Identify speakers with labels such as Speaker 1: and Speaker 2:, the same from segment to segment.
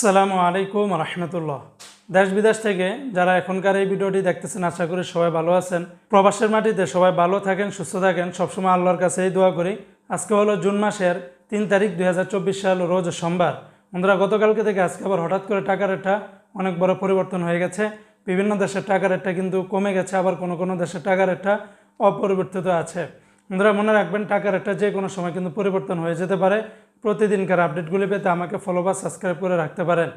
Speaker 1: আসসালামু আলাইকুম রহমতুল্লাহ। দেশ বিদেশ থেকে যারা এখনকার এই ভিডিওটি দেখতেছেন, আশা করি সবাই ভালো আছেন। প্রবাসের মাটিতে সবাই ভালো থাকেন, সুস্থ থাকেন। সবসময় আল্লাহর কাছে এই দোয়া করি। আজকে হলো জুন মাসের তিন তারিখ দুই হাজার চব্বিশ সাল, রোজ সোমবার। বন্ধুরা, গতকালকে থেকে আজকে আবার হঠাৎ করে টাকার রেটটা অনেক বড় পরিবর্তন হয়ে গেছে। বিভিন্ন দেশের টাকার রেটটা কিন্তু কমে গেছে, আবার কোনো কোনো দেশের টাকার রেটটা অপরিবর্তিত আছে। বন্ধুরা, মনে রাখবেন টাকার রেটটা যে কোনো সময় কিন্তু পরিবর্তন হয়ে যেতে পারে। প্রতিদিনকার আপডেটগুলি পেতে আমাকে ফলো বা সাবস্ক্রাইব করে রাখতে পারেন।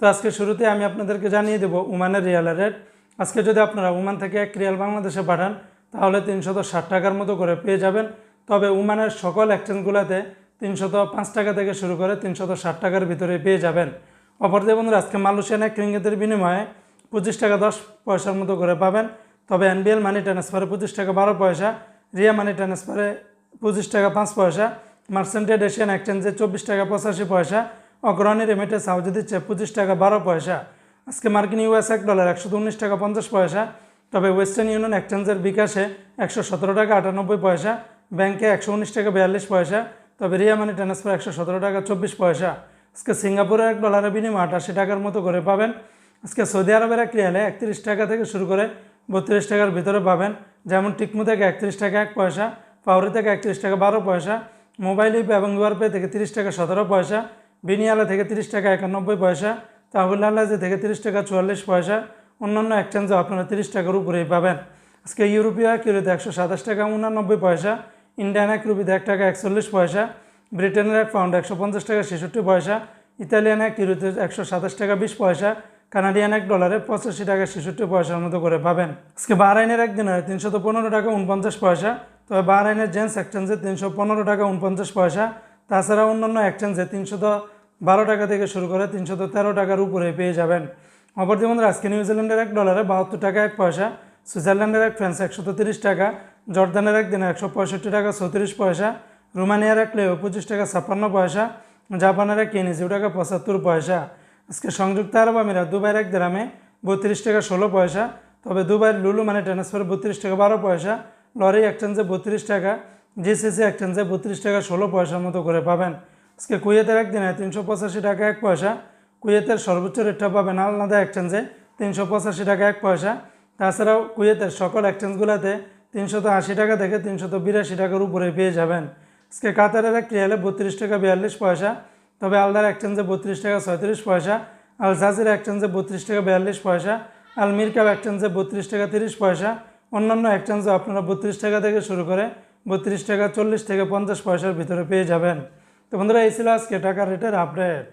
Speaker 1: তো আজকে শুরুতে আমি আপনাদেরকে জানিয়ে দেবো উমানের রিয়ালের রেট আজকে যদি আপনারা উমান থেকে এক রিয়াল বাংলাদেশে পাঠান, তাহলে তিনশত ষাট টাকার মতো করে পেয়ে যাবেন। তবে উমানের সকল এক্সচেঞ্জগুলোতে তিনশত পাঁচ টাকা থেকে শুরু করে তিনশত ষাট টাকার ভিতরে পেয়ে যাবেন। অপরদিকে বন্ধুরা, আজকে মালয়েশিয়ান এক রিঙ্গিতের বিনিময়ে পঁচিশ টাকা দশ পয়সার মতো করে পাবেন। তবে এনবিএল মানি ট্রান্সফারে পঁচিশ টাকা বারো পয়সা, রিয়া মানি ট্রান্সফারে পঁচিশ টাকা পাঁচ পয়সা। মার্সেন্টেড এশিয়ান এক্সচেঞ্জে চব্বিশ টাকা পঁচাশি পয়সা অগ্রণী রেমিটে সাউজি দিচ্ছে পঁচিশ টাকা বারো পয়সা। আজকে মার্কিন ইউএস এক ডলার একশো উনিশ টাকা পঞ্চাশ পয়সা, তবে ওয়েস্টার্ন ইউনিয়ন এক্সচেঞ্জের বিকাশে একশো সতেরো টাকা আটানব্বই পয়সা, ব্যাংকে একশো উনিশ টাকা বিয়াল্লিশ পয়সা, তবে রিয়া মানি ট্রান্সফার একশো সতেরো টাকা চব্বিশ পয়সা। আজকে সিঙ্গাপুরের এক ডলারের বিনিময় আটাশি টাকার মতো করে পাবেন। আজকে সৌদি আরবের এক রিয়ালে একত্রিশ টাকা থেকে শুরু করে বত্রিশ টাকার ভিতরে পাবেন। যেমন টিকমু থেকে একত্রিশ টাকা এক পয়সা পাউরি থেকে একত্রিশ টাকা বারো পয়সা মোবাইল ইপ এবং ইউআরপে থেকে তিরিশ টাকা সতেরো পয়সা, বিনিয়ালা থেকে তিরিশ টাকা একানব্বই পয়সা তাহুল আল্লাজি থেকে তিরিশ টাকা চুয়াল্লিশ পয়সা, অন্যান্য এক্সচেঞ্জে আপনারা তিরিশ টাকার উপরেই পাবেন। আজকে ইউরোপীয় এক ইউরোতে একশো সাতাশ টাকা উনানব্বই পয়সা ইন্ডিয়ান এক রুপিতে এক টাকা একচল্লিশ পয়সা ব্রিটেনের এক পাউন্ড একশো পঞ্চাশ টাকা ছেষট্টি পয়সা ইতালিয়ান এক ইউরোতে একশো সাতাশ টাকা বিশ পয়সা কানাডিয়ান এক ডলারে পঁচাশি টাকা ছেষট্টি পয়সার মতো করে পাবেন। আজকে বাহরাইনের এক দিনের তিনশত পনেরো টাকা উনপঞ্চাশ পয়সা তবে বাহরাইনের জেন্টস এক্সচেঞ্জে তিনশো পনেরো টাকা উনপঞ্চাশ পয়সা। তাছাড়া অন্যান্য এক্সচেঞ্জে তিনশত বারো টাকা থেকে শুরু করে তিনশত তেরো টাকার উপরে পেয়ে যাবেন। অপরদি বন্ধুরা, আজকে নিউজিল্যান্ডের এক ডলারে বাহাত্তর টাকা এক পয়সা, সুইজারল্যান্ডের এক ফ্রান্স একশত তিরিশ টাকা, জর্দানের এক দিনে একশো পঁয়ষট্টি টাকা চৌত্রিশ পয়সা, রোমানিয়ার এক লেও পঁচিশ টাকা ছাপ্পান্ন পয়সা, জাপানের এক কেনিজিও টাকা পঁচাত্তর পয়সা। আজকে সংযুক্ত আরব আমিরাত দুবাইয়ের এক গ্রামে বত্রিশ টাকা ষোলো পয়সা, তবে দুবাইয়ের লুলু মানে ট্রান্সফার বত্রিশ টাকা বারো পয়সা লরি এক্সচেঞ্জে বত্রিশ টাকা জিসিসি এক্সচেঞ্জে বত্রিশ টাকা, ষোলো পয়সার মতো করে পাবেন। আজকে কুয়েতের একদিনে তিনশো পঁচাশি টাকা এক পয়সা, কুয়েতের সর্বোচ্চ রেটটা পাবেন আলনাদা এক্সচেঞ্জে তিনশো পঁচাশি টাকা এক পয়সা। তাছাড়াও কুয়েতের সকল এক্সচেঞ্জগুলোতে তিনশত আশি টাকা থেকে তিনশত বিরাশি টাকার উপরে পেয়ে যাবেন। আজকে কাতারের এক রিয়ালে বত্রিশ টাকা বিয়াল্লিশ পয়সা, তবে আলদার এক্সচেঞ্জে বত্রিশ টাকা ছয়ত্রিশ পয়সা আল জাজির এক্সচেঞ্জে বত্রিশ টাকা বিয়াল্লিশ পয়সা আল মিরকাব এক্সচেঞ্জে বত্রিশ টাকা তিরিশ পয়সা অন্যান্য এক্সচেঞ্জও আপনারা বত্রিশ টাকা থেকে শুরু করে বত্রিশ টাকা, চল্লিশ থেকে পঞ্চাশ পয়সার ভিতরে পেয়ে যাবেন। তো বন্ধুরা, এই ছিল আজকে টাকা রেটের আপডেট